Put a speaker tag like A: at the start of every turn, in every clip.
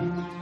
A: Thank you.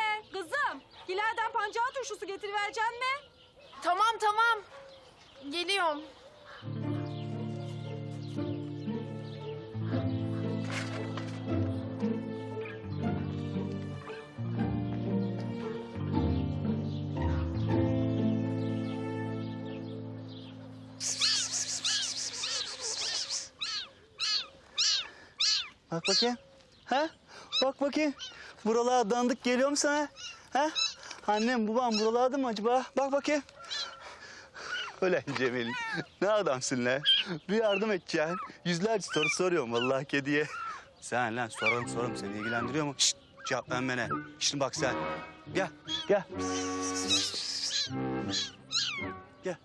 A: Anne, kızım. Hilal'den pancar turşusu getirivereceğim mi?
B: Tamam tamam. Geliyorum.
C: Bak bakayım. Ha? Bak bakayım. Buralara dandık geliyor mu sana? Ha? Annem babam buralarda mı acaba? Bak bakayım. Öyle Cemil. Ne adamsın lan? Bir yardım edeceksin. Yüzlerce soru soruyorum vallahi kediye. Sen lan sorarım sorarım seni ilgilendiriyor mu? Şşt cevap vermene. Şimdi bak sen. Gel gel. Gel.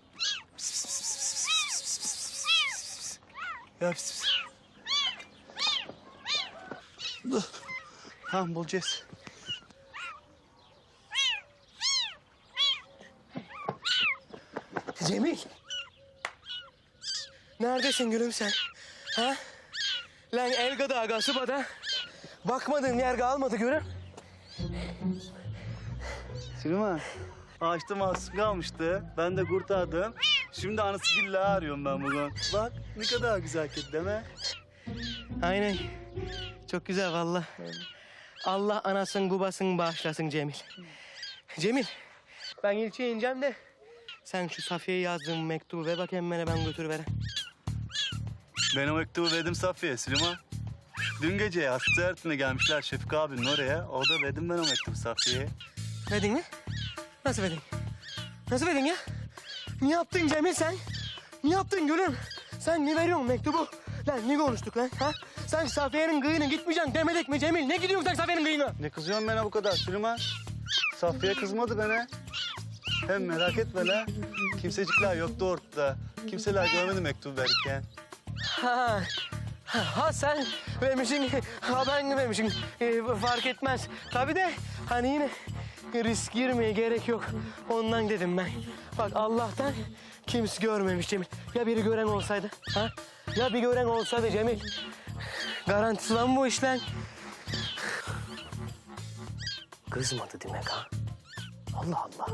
C: Ya pis. Dur. Tamam bulacağız.
D: Cemil. Neredesin gülüm sen? Ha? Lan el gıda gasıbada. Bakmadığın yer kalmadı gülüm.
C: Süleyman. Ağaçta mahsum kalmıştı. Ben de kurtardım. Şimdi anası gilla arıyorum ben bugün. Bak ne kadar güzel kedi mi?
D: Aynen. Çok güzel valla. Allah anasın babasın bağışlasın Cemil. Cemil. Ben ilçeye ineceğim de. Sen şu Safiye'ye yazdığın mektubu ver bakayım bana ben götürüverem.
C: Ben o mektubu verdim Safiye Süleyman. Dün gece hasta ziyaretine gelmişler Şefik abinin oraya. Orada verdim ben o mektubu Safiye'ye.
D: Verdin mi? Nasıl verdin? Nasıl verdin ya? Ne yaptın Cemil sen? Ne yaptın gülüm? Sen ne veriyorsun mektubu? Lan ne konuştuk lan? Ha? Sen Safiye'nin kıyına gitmeyeceksin demedik mi Cemil? Ne gidiyorsun sen Safiye'nin kıyına?
C: Ne kızıyorsun bana bu kadar Süleyman? Safiye kızmadı bana. Hem merak etme la. Kimsecikler yoktu ortada. Kimseler görmedi mektubu verirken.
D: Ha, ha, ha sen vermişsin, ha ben vermişim. Ee, fark etmez. Tabii de hani yine risk girmeye gerek yok. Ondan dedim ben. Bak Allah'tan kimse görmemiş Cemil. Ya biri gören olsaydı, ha? Ya bir gören olsaydı Cemil. Garantisi lan bu işler. Kızmadı demek ha. Allah Allah.